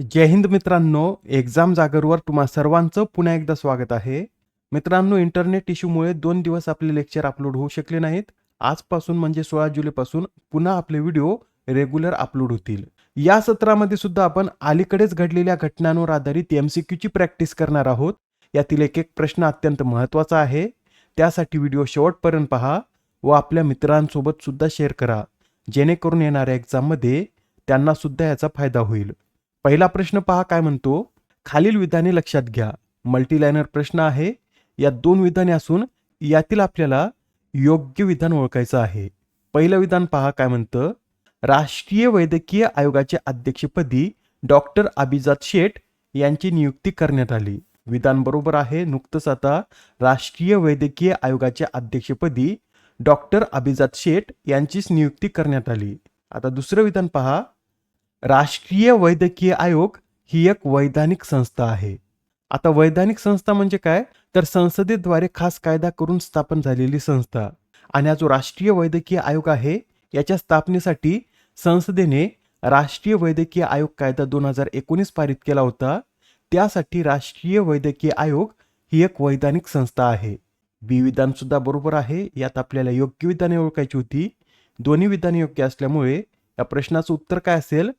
जय हिंद मित्रांनो एक्झाम जागरवर तुम्हा सर्वांचं पुन्हा एकदा स्वागत आहे. मित्रांनो इंटरनेट इश्यूमुळे दोन दिवस आपले लेक्चर अपलोड होऊ शकले नाहीत. आजपासून म्हणजे सोळा जुलैपासून पुन्हा आपले व्हिडिओ रेग्युलर अपलोड होतील. या सत्रामध्ये सुद्धा आपण अलीकडेच घडलेल्या घटनांवर आधारित एम सी क्यूची प्रॅक्टिस करणार आहोत. यातील एक एक प्रश्न अत्यंत महत्त्वाचा आहे. त्यासाठी व्हिडिओ शेवटपर्यंत पहा व आपल्या मित्रांसोबत सुद्धा शेअर करा. जेणेकरून येणाऱ्या एक्झाममध्ये त्यांना सुद्धा याचा फायदा होईल. पहिला प्रश्न पहा काय म्हणतो. खालील विधाने लक्षात घ्या. मल्टीलायनर प्रश्न आहे. या दोन विधाने असून यातील आपल्याला योग्य विधान ओळखायचं आहे. पहिलं विधान पहा काय म्हणतं. राष्ट्रीय वैद्यकीय आयोगाच्या अध्यक्षपदी डॉक्टर अभिजात शेठ यांची नियुक्ती करण्यात आली. विधान बरोबर आहे. नुकतंच आता राष्ट्रीय वैद्यकीय आयोगाच्या अध्यक्षपदी डॉक्टर अभिजात शेठ यांचीच नियुक्ती करण्यात आली. आता दुसरं विधान पहा. राष्ट्रीय वैद्यकीय आयोग ही एक वैधानिक संस्था आहे. आता वैधानिक संस्था म्हणजे काय? तर संसदेद्वारे खास कायदा करून स्थापन झालेली संस्था. आणि हा जो राष्ट्रीय वैद्यकीय आयोग आहे याच्या स्थापनेसाठी संसदेने राष्ट्रीय वैद्यकीय आयोग कायदा दोन हजार एकोणीस पारित केला होता. त्यासाठी राष्ट्रीय वैद्यकीय आयोग ही एक वैधानिक संस्था आहे. बी विधान सुद्धा बरोबर आहे. यात आपल्याला योग्य विधाने ओळखायची होती. दोन्ही विधाने योग्य असल्यामुळे या प्रश्नाचं उत्तर काय असेल?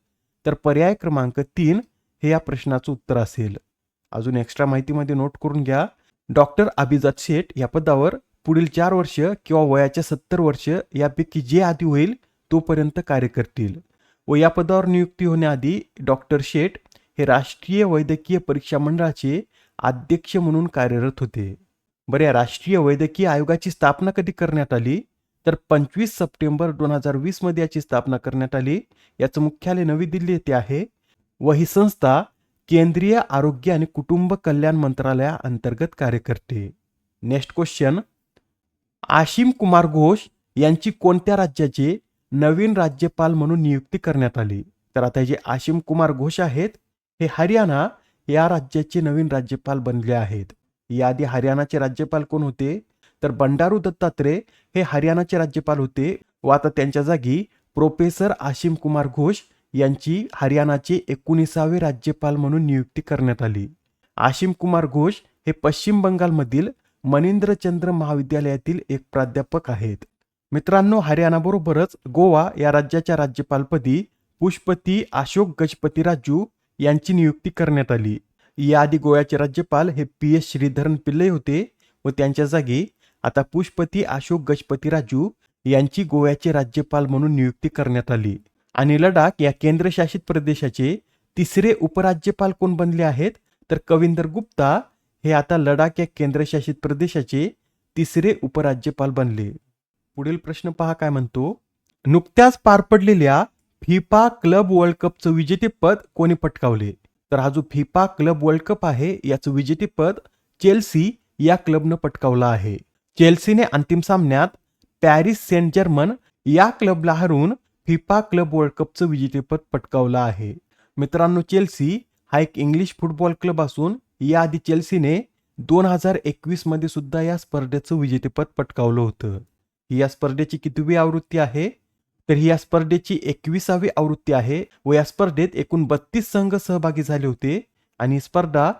तर पर्याय क्रमांक तीन हे या प्रश्नाचं उत्तर असेल. अजून एक्स्ट्रा माहितीमध्ये नोट करून घ्या. डॉक्टर अभिजात शेठ या पदावर पुढील चार वर्ष किंवा वयाच्या सत्तर वर्ष यापैकी जे आधी होईल तोपर्यंत कार्य करतील व या पदावर नियुक्ती होण्याआधी डॉक्टर शेठ हे राष्ट्रीय वैद्यकीय परीक्षा मंडळाचे अध्यक्ष म्हणून कार्यरत होते. बरं या राष्ट्रीय वैद्यकीय आयोगाची स्थापना कधी करण्यात आली? तर पंचवीस सप्टेंबर दोन हजार वीसमध्ये याची स्थापना करण्यात आली. याचं मुख्यालय नवी दिल्ली येथे आहे. व ही संस्था केंद्रीय आरोग्य आणि कुटुंब कल्याण मंत्रालया अंतर्गत कार्य करते नेक्स्ट क्वेश्चन आशिम कुमार घोष यांची कोणत्या राज्याचे नवीन राज्यपाल म्हणून नियुक्ती करण्यात आली? तर आता हे जे आशिम कुमार घोष आहेत हे हरियाणा या राज्याचे नवीन राज्यपाल बनले आहेत. याआधी हरियाणाचे राज्यपाल कोण होते? तर बंडारू दत्तात्रय हे हरियाणाचे राज्यपाल होते व आता त्यांच्या जागी प्रोफेसर आशिम कुमार घोष यांची हरियाणाचे एकोणीसावे राज्यपाल म्हणून नियुक्ती करण्यात आली. आशिम कुमार घोष हे पश्चिम बंगालमधील मनिंद्रचंद्र महाविद्यालयातील एक प्राध्यापक आहेत. मित्रांनो हरियाणाबरोबरच गोवा या राज्याच्या राज्यपालपदी पुष्पती अशोक गजपती राजू यांची नियुक्ती करण्यात आली. याआधी गोव्याचे राज्यपाल हे पी एस श्रीधरन पिल्ले होते व त्यांच्या जागी आता पुष्पती अशोक गजपती राजू यांची गोव्याचे राज्यपाल म्हणून नियुक्ती करण्यात आली. आणि लडाख या केंद्रशासित प्रदेशाचे तिसरे उपराज्यपाल कोण बनले आहेत? तर कविंदर गुप्ता हे आता लडाख या केंद्रशासित प्रदेशाचे तिसरे उपराज्यपाल बनले. पुढील प्रश्न पहा काय म्हणतो? नुकत्याच पार पडलेल्या फिफा क्लब वर्ल्ड कपचं विजेतेपद कोणी पटकावले? तर हा जो फिफा क्लब वर्ल्ड कप आहे याचं विजेतेपद चेल्सी या क्लबनं पटकावलं आहे. चेल्सीने अंतिम सामन्यात पॅरिस सेंट जर्मन या क्लबला हरून फिफा क्लब वर्ल्ड कपचं विजेतेपद पटकावलं आहे. मित्रांनो चेल्सी हा एक इंग्लिश फुटबॉल क्लब असून याआधी चेल्सीने दोन हजार एकवीसमध्ये सुद्धा या स्पर्धेचं विजेतेपद पटकावलं होतं. ही या स्पर्धेची कितवी आवृत्ती आहे? तर ही या स्पर्धेची एकविसावी आवृत्ती आहे व या स्पर्धेत एकूण बत्तीस संघ सहभागी झाले होते आणि ही स्पर्धा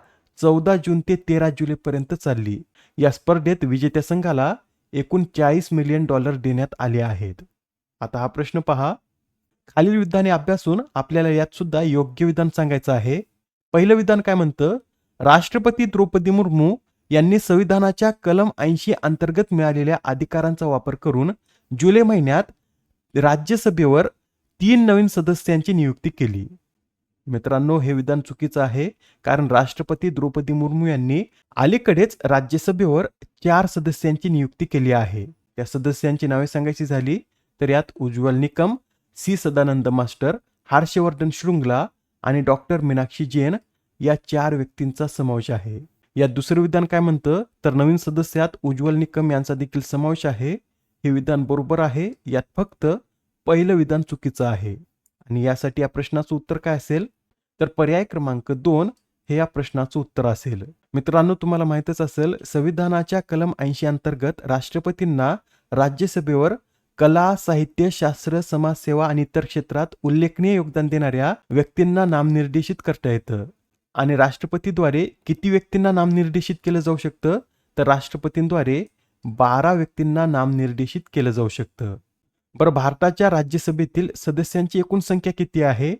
चौदा जून ते तेरा जुलैपर्यंत चालली. या स्पर्धेत विजेत्या संघाला एकूण चाळीस मिलियन डॉलर देण्यात आले आहेत. आता हा प्रश्न पहा. खालील विधाने अभ्यासून आपल्याला यात सुद्धा योग्य विधान सांगायचं आहे. पहिलं विधान काय म्हणतं? राष्ट्रपती द्रौपदी मुर्मू यांनी संविधानाच्या कलम ऐंशी अंतर्गत मिळालेल्या अधिकारांचा वापर करून जुलै महिन्यात राज्यसभेवर तीन नवीन सदस्यांची नियुक्ती केली. मित्रांनो हे विधान चुकीचं आहे कारण राष्ट्रपती द्रौपदी मुर्मू यांनी अलीकडेच राज्यसभेवर चार सदस्यांची नियुक्ती केली आहे. त्या सदस्यांची नावे सांगायची झाली तर यात उज्ज्वल निकम सी. सदानंद मास्टर हर्षवर्धन शृंगला आणि डॉक्टर मीनाक्षी जैन या चार व्यक्तींचा समावेश आहे. यात दुसरं विधान काय म्हणतं? तर नवीन सदस्यात उज्ज्वल निकम यांचा देखील समावेश आहे. हे विधान बरोबर आहे यात फक्त पहिलं विधान चुकीचं आहे. आणि यासाठी या प्रश्नाचं उत्तर काय असेल? तर पर्याय क्रमांक दोन हे या प्रश्नाचं उत्तर असेल. मित्रांनो तुम्हाला माहितच असेल संविधानाच्या कलम ऐंशी अंतर्गत राष्ट्रपतींना राज्यसभेवर कला साहित्य शास्त्र समाजसेवा आणि इतर क्षेत्रात उल्लेखनीय योगदान देणाऱ्या व्यक्तींना नामनिर्देशित करता येतं. आणि राष्ट्रपतीद्वारे किती व्यक्तींना नामनिर्देशित केलं जाऊ शकतं? तर राष्ट्रपतींद्वारे बारा व्यक्तींना नामनिर्देशित केलं जाऊ शकतं. बरं भारताच्या राज्यसभेतील सदस्यांची एकूण संख्या किती आहे?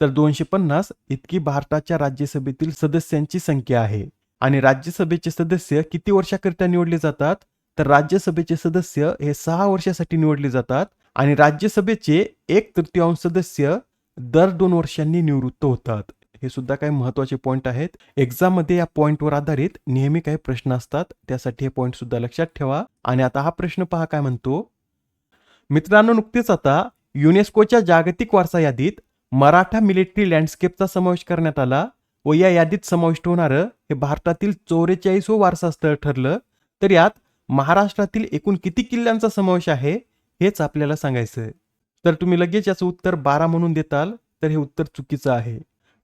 तर दोनशे पन्नास इतकी भारताच्या राज्यसभेतील सदस्यांची संख्या आहे. आणि राज्यसभेचे सदस्य किती वर्षाकरिता निवडले जातात? तर राज्यसभेचे सदस्य हे सहा वर्षासाठी निवडले जातात. आणि राज्यसभेचे एक तृतीयांश सदस्य दर दोन वर्षांनी निवृत्त होतात. हे सुद्धा काही महत्त्वाचे पॉईंट आहेत. एक्झाममध्ये या पॉईंटवर आधारित नेहमी काही प्रश्न असतात. त्यासाठी हे पॉईंट सुद्धा लक्षात ठेवा. आणि आता हा प्रश्न पहा काय म्हणतो? मित्रांनो नुकतेच आता युनेस्कोच्या जागतिक वारसा यादीत मराठा मिलिटरी लँडस्केपचा समावेश करण्यात आला व या यादीत समाविष्ट होणारं हे भारतातील चौवेचाळीसवं वारसा स्थळ ठरलं. तर यात महाराष्ट्रातील एकूण किती किल्ल्यांचा समावेश आहे हेच आपल्याला सांगायचं आहे तर तुम्ही लगेच याचं उत्तर बारा म्हणून देताल तर हे उत्तर चुकीचं आहे.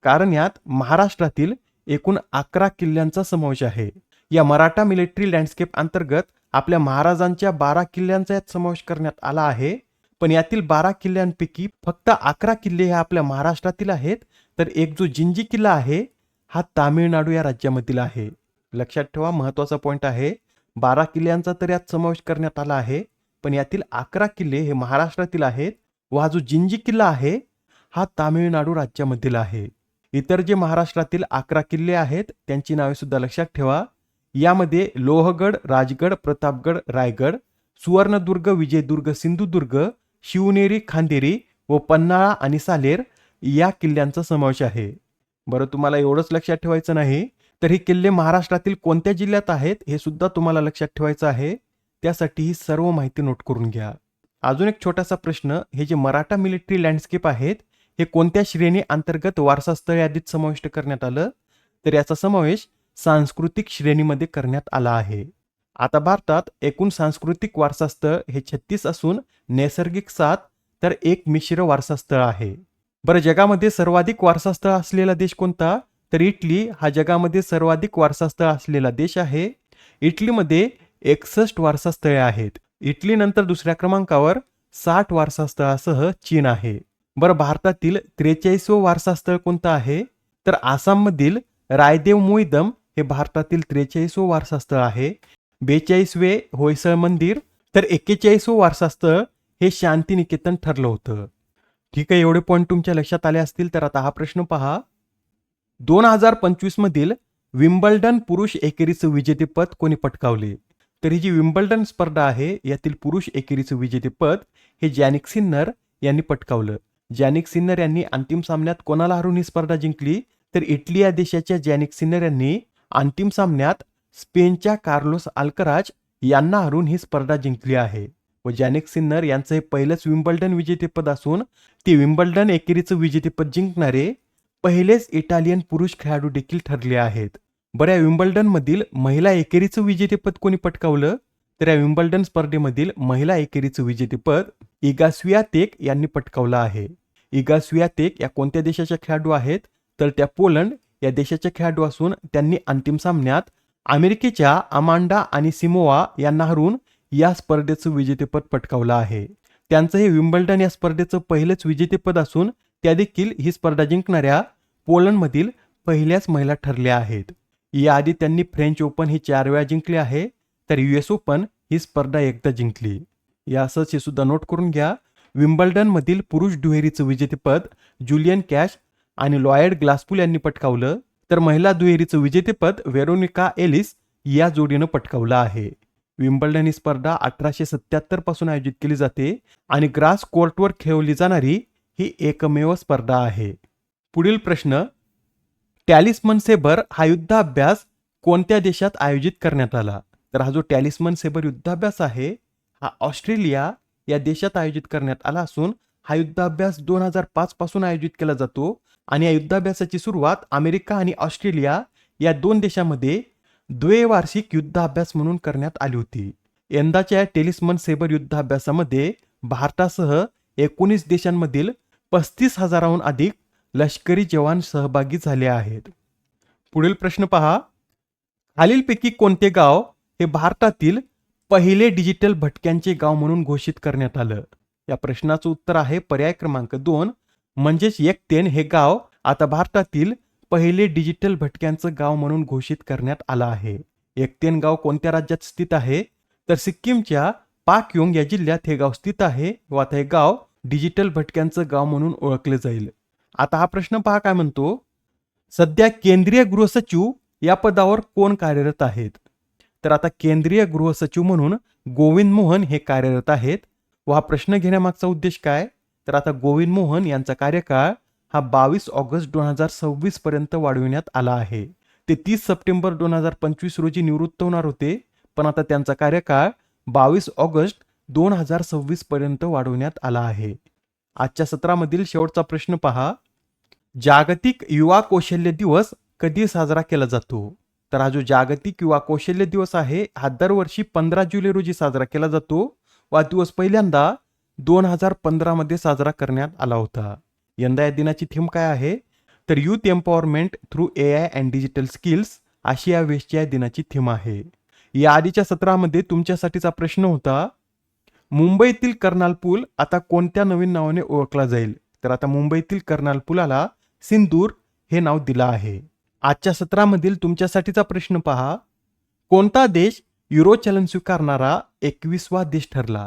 कारण यात महाराष्ट्रातील एकूण अकरा किल्ल्यांचा समावेश आहे. या मराठा मिलिटरी लँडस्केप अंतर्गत आपल्या महाराजांच्या बारा किल्ल्यांचा यात समावेश करण्यात आला आहे. पण यातील बारा किल्ल्यांपैकी फक्त अकरा किल्ले हे आपल्या महाराष्ट्रातील आहेत. तर एक जो जिंजी किल्ला आहे हा तामिळनाडू या राज्यामधील आहे. लक्षात ठेवा महत्त्वाचा पॉईंट आहे. बारा किल्ल्यांचा तर यात समावेश करण्यात आला आहे. पण यातील अकरा किल्ले हे महाराष्ट्रातील आहेत व हा जो जिंजी किल्ला आहे हा तामिळनाडू राज्यामधील आहे. इतर जे महाराष्ट्रातील अकरा किल्ले आहेत त्यांची नावे सुद्धा लक्षात ठेवा. यामध्ये लोहगड राजगड प्रतापगड रायगड सुवर्णदुर्ग विजयदुर्ग सिंधुदुर्ग शिवनेरी खांदेरी व पन्हाळा आणि सालेर या किल्ल्यांचा समावेश आहे. बरं तुम्हाला एवढंच लक्षात ठेवायचं नाही तर हे किल्ले महाराष्ट्रातील कोणत्या जिल्ह्यात आहेत हे सुद्धा तुम्हाला लक्षात ठेवायचं आहे. त्यासाठी ही सर्व माहिती नोट करून घ्या. अजून एक छोटासा प्रश्न हे जे मराठा मिलिटरी लँडस्केप आहेत हे कोणत्या श्रेणी अंतर्गत वारसास्थळ यादीत समाविष्ट करण्यात आलं? तर याचा समावेश सांस्कृतिक श्रेणीमध्ये करण्यात आला आहे. आता भारतात एकूण सांस्कृतिक वारसास्थळ हे छत्तीस असून नैसर्गिक सात तर एक मिश्र वारसास्थळ आहे. बरं जगामध्ये सर्वाधिक वारसास्थळ असलेला देश कोणता? तर इटली हा जगामध्ये सर्वाधिक वारसास्थळ असलेला देश आहे. इटलीमध्ये एकसष्ट वारसास्थळे आहेत. इटलीनंतर दुसऱ्या क्रमांकावर साठ वारसास्थळासह चीन आहे. बरं भारतातील त्रेचाळीसवं वारसास्थळ कोणतं आहे? तर आसाममधील रायदेव मोईदम हे भारतातील त्रेचाळीसवं वारसास्थळ आहे. बेचाळीसवे होयसळ मंदिर तर एक्केचाळीसवं वारसास्थळ हे शांतिनिकेतन ठरलं होतं. ठीक आहे एवढे पॉईंट तुमच्या लक्षात आले असतील तर आता हा प्रश्न पहा. दोन हजार पंचवीस मधील विम्बल्डन पुरुष एकेरीचं विजेतेपद कोणी पटकावले? तर ही जी विम्बल्डन स्पर्धा आहे यातील पुरुष एकेरीचं विजेतेपद हे जॅनिक सिन्नर यांनी पटकावलं. जॅनिक सिन्नर यांनी अंतिम सामन्यात कोणाला हरून ही स्पर्धा जिंकली? तर इटली या देशाच्या जॅनिक सिन्नर यांनी अंतिम सामन्यात स्पेनच्या कार्लोस अल्कराज यांना हरून ही स्पर्धा जिंकली आहे. व जॅनिक सिन्नर यांचं हे पहिलंच विम्बल्डन विजेतेपद असून ते विम्बल्डन एकेरीचं विजेतेपद जिंकणारे पहिलेच इटालियन पुरुष खेळाडू देखील ठरले आहेत. बऱ्या या विम्बल्डन मधील महिला एकेरीचं विजेतेपद कोणी पटकावलं? तर या विम्बल्डन स्पर्धेमधील महिला एकेरीचं विजेतेपद इगास्वियातेक यांनी पटकावलं आहे. इगास्वियातेक या कोणत्या देशाच्या खेळाडू आहेत? तर त्या पोलंड या देशाच्या खेळाडू असून त्यांनी अंतिम सामन्यात अमेरिकेच्या अमांडा आणि सिमोवा यांना हरून या स्पर्धेचं विजेतेपद पटकावलं आहे. त्यांचं हे विम्बल्डन या स्पर्धेचं पहिलंच विजेतेपद असून त्या देखील ही स्पर्धा जिंकणाऱ्या पोलंडमधील पहिल्याच महिला ठरल्या आहेत. याआधी त्यांनी फ्रेंच ओपन ही चार वेळा जिंकली आहे तर युएस ओपन ही स्पर्धा एकदा जिंकली. या असंच हे सुद्धा नोट करून घ्या विम्बल्डनमधील पुरुष दुहेरीचं विजेतेपद जुलियन कॅश आणि लॉयड ग्लासपूल यांनी पटकावलं तर महिला दुहेरीचं विजेतेपद वेरोनिका एलिस या जोडीनं पटकावलं आहे. विम्बल्डन ही स्पर्धा अठराशे सत्याहत्तरपासून आयोजित केली जाते आणि ग्रास कोर्टवर खेळवली जाणारी ही एकमेव स्पर्धा आहे. पुढील प्रश्न टॅलिस्मन सेबर हा युद्धाभ्यास कोणत्या देशात आयोजित करण्यात आला? तर हा जो टॅलिस्मन सेबर युद्धाभ्यास आहे हा ऑस्ट्रेलिया या देशात आयोजित करण्यात आला असून हा युद्धाभ्यास दोन हजार पाच पासून आयोजित केला जातो आणि या युद्धाभ्यासाची सुरुवात अमेरिका आणि ऑस्ट्रेलिया या दोन देशांमध्ये द्वैवार्षिक युद्धाभ्यास म्हणून करण्यात आली होती. यंदाच्या टेलिस्मन सेबर युद्धाभ्यासामध्ये भारतासह एकोणीस देशांमधील पस्तीस हजाराहून अधिक लष्करी जवान सहभागी झाले आहेत. पुढील प्रश्न पहा. खालीलपैकी कोणते गाव हे भारतातील पहिले डिजिटल भटक्यांचे गाव म्हणून घोषित करण्यात आलं? या प्रश्नाचं उत्तर आहे पर्याय क्रमांक दोन म्हणजेच एकतेन हे गाव आता भारतातील पहिले डिजिटल भटक्यांचं गाव म्हणून घोषित करण्यात आलं आहे. एकतेन गाव कोणत्या राज्यात स्थित आहे? तर सिक्कीमच्या पाकयोंग या जिल्ह्यात हे गाव स्थित आहे व आता हे गाव डिजिटल भटक्यांचं गाव म्हणून ओळखले जाईल. आता हा प्रश्न पहा काय म्हणतो? सध्या केंद्रीय गृहसचिव या पदावर कोण कार्यरत आहेत? तर आता केंद्रीय गृहसचिव म्हणून गोविंद मोहन हे कार्यरत आहेत व हा प्रश्न घेण्यामागचा उद्देश काय? तर आता गोविंद मोहन यांचा कार्यकाळ हा बावीस ऑगस्ट दोन हजार सव्वीस पर्यंत वाढविण्यात आला आहे. ते तीस सप्टेंबर दोन हजार पंचवीस रोजी निवृत्त होणार होते पण आता त्यांचा कार्यकाळ बावीस ऑगस्ट दोन हजार सव्वीस पर्यंत वाढवण्यात आला आहे. आजच्या सत्रामधील शेवटचा प्रश्न पहा. जागतिक युवा कौशल्य दिवस कधी साजरा केला जातो? तर हा जो जागतिक युवा कौशल्य दिवस आहे हा दरवर्षी पंधरा जुलै रोजी साजरा केला जातो. वा दिवस पहिल्यांदा दोन हजार पंधरामध्ये साजरा करण्यात आला होता. यंदा या दिनाची थीम काय आहे? तर youth empowerment through A I and digital skills अशी या वेळेसची या दिनाची थीम आहे. या आधीच्या सत्रामध्ये तुमच्यासाठीचा प्रश्न होता मुंबईतील कर्नाल पूल आता कोणत्या नवीन नावाने ओळखला जाईल? तर आता मुंबईतील कर्नाल पुलाला सिंदूर हे नाव दिलं आहे. आजच्या सत्रामधील तुमच्यासाठीचा प्रश्न पहा कोणता देश युरो चलन स्वीकारणारा एकवीसवा देश ठरला?